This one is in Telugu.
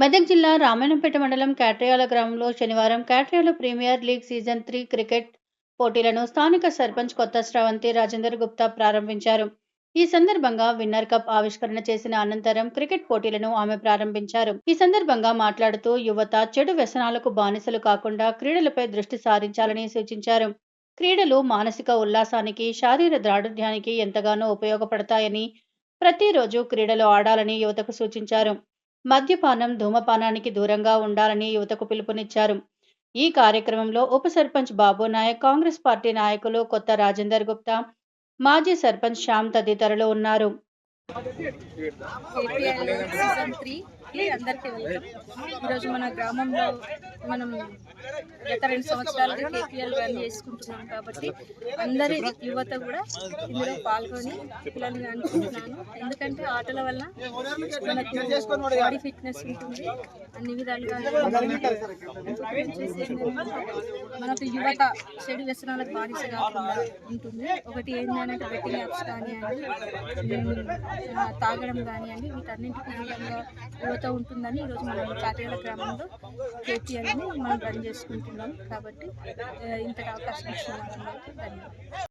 మెదక్ జిల్లా రామాయణంపేట మండలం కాట్రియాల గ్రామంలో శనివారం Katriyala premier league season three cricket పోటీలను స్థానిక సర్పంచ్ కొత్త శ్రవంతి రాజేందర్ గుప్తా ప్రారంభించారు. ఈ సందర్భంగా విన్నర్ కప్ ఆవిష్కరణ చేసిన అనంతరం క్రికెట్ పోటీలను ఆమె ప్రారంభించారు. ఈ సందర్భంగా మాట్లాడుతూ యువత చెడు వ్యసనాలకు బానిసలు కాకుండా క్రీడలపై దృష్టి సారించాలని సూచించారు. క్రీడలు మానసిక ఉల్లాసానికి శారీర దారుఢ్యానికి ఎంతగానో ఉపయోగపడతాయని ప్రతిరోజు క్రీడలు ఆడాలని యువతకు సూచించారు. మద్యపానం ధూమపానానికి దూరంగా ఉండాలని యువతకు పిలుపునిచ్చారు. ఈ కార్యక్రమంలో ఉప సర్పంచ్ బాబు నాయక్ కాంగ్రెస్ పార్టీ నాయకులు కొత్త రాజేందర్ గుప్తా మాజీ సర్పంచ్ శ్యామ్ తదితరులు ఉన్నారు. అందరికీ ఈరోజు మన గ్రామంలో మనం గత రెండు సంవత్సరాలుగా కేపీఎల్ రన్ చేసుకుంటున్నాం కాబట్టి అందరి యువత కూడా ఇందులో పాల్గొని పిల్లల్ని అనుకుంటున్నాను ఎందుకంటే ఆటల వల్ల మనకు బాడీ ఫిట్నెస్ ఉంటుంది. అన్ని విధాలుగా మనకు యువత చెడు వ్యసనాలకు బానిస కాకుండా ఉంటుంది. ఒకటి ఏంటంటే బెట్టింగ్ యాప్స్ కానివ్వండి తాగడం కానివ్వండి వీటన్నింటికి దూరంగా యువత ఉంటుందని ఈరోజు మనం కాకినాడ గ్రామంలో కేపీఎల్ని మనం రన్ చేసుకుంటున్నాం. కాబట్టి ఇంతటి అవకాశం ఇచ్చిన వాళ్ళందరికీ ధన్యవాదాలు.